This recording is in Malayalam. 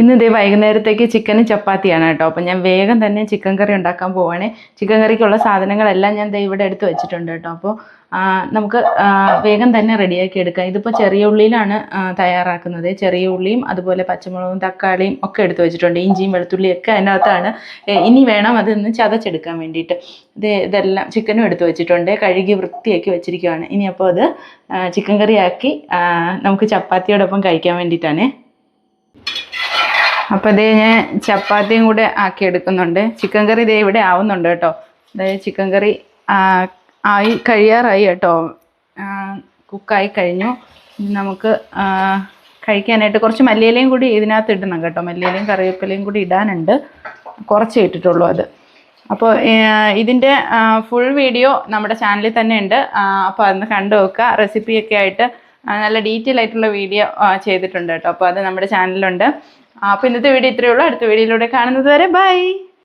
ഇന്ന് ഇതേ വൈകുന്നേരത്തേക്ക് ചിക്കനും ചപ്പാത്തിയാണ് കേട്ടോ. അപ്പം ഞാൻ വേഗം തന്നെ ചിക്കൻ കറി ഉണ്ടാക്കാൻ പോവാണേ. ചിക്കൻ കറിക്കുള്ള സാധനങ്ങളെല്ലാം ഞാൻ ദേ ഇവിടെ എടുത്ത് വെച്ചിട്ടുണ്ട് കേട്ടോ. അപ്പോൾ നമുക്ക് വേഗം തന്നെ റെഡിയാക്കി എടുക്കാം. ഇതിപ്പോൾ ചെറിയ ഉള്ളിയിലാണ് തയ്യാറാക്കുന്നത്. ചെറിയ ഉള്ളിയും അതുപോലെ പച്ചമുളകും തക്കാളിയും ഒക്കെ എടുത്ത് വെച്ചിട്ടുണ്ട്. ഇഞ്ചിയും വെളുത്തുള്ളിയും ഒക്കെ അതിനകത്താണ്. ഇനി വേണം അതൊന്ന് ചതച്ചെടുക്കാൻ വേണ്ടിയിട്ട്. ഇത് ഇതെല്ലാം ചിക്കനും എടുത്ത് വെച്ചിട്ടുണ്ട്. കഴുകി വൃത്തിയാക്കി വെച്ചിരിക്കുകയാണ് ഇനി അപ്പോൾ അത് ചിക്കൻ കറിയാക്കി നമുക്ക് ചപ്പാത്തിയോടൊപ്പം കഴിക്കാൻ വേണ്ടിയിട്ടാണേ. അപ്പോൾ ഇതേ ഞാൻ ചപ്പാത്തിയും കൂടെ ആക്കി എടുക്കുന്നുണ്ട്. ചിക്കൻ കറി ഇതേ ഇവിടെ ആവുന്നുണ്ട് കേട്ടോ. അതായത് ചിക്കൻ കറി ആയി കഴിയാറായി കേട്ടോ. കുക്കായി കഴിഞ്ഞു. നമുക്ക് കഴിക്കാനായിട്ട് കുറച്ച് മല്ലിയിലയും കൂടി ഇതിനകത്ത് ഇടണം കേട്ടോ. മല്ലിയിലയും കറിവേപ്പിലയും കൂടി ഇടാനുണ്ട്. കുറച്ച് ഇട്ടിട്ടുള്ളൂ അത്. അപ്പോൾ ഇതിന്റെ ഫുൾ വീഡിയോ നമ്മുടെ ചാനലിൽ തന്നെ ഉണ്ട്. അപ്പോൾ അതൊന്ന് കണ്ടു വെക്കുക റെസിപ്പിയൊക്കെ ആയിട്ട് നല്ല ഡീറ്റെയിൽ ആയിട്ടുള്ള വീഡിയോ ചെയ്തിട്ടുണ്ട് കേട്ടോ. അപ്പോൾ അത് നമ്മുടെ ചാനലിലുണ്ട്. അപ്പോൾ ഇന്നത്തെ വീഡിയോ ഇത്രയേ ഉള്ളൂ. അടുത്ത വീഡിയോയിലൂടെ കാണുന്നത് വരെ ബൈ.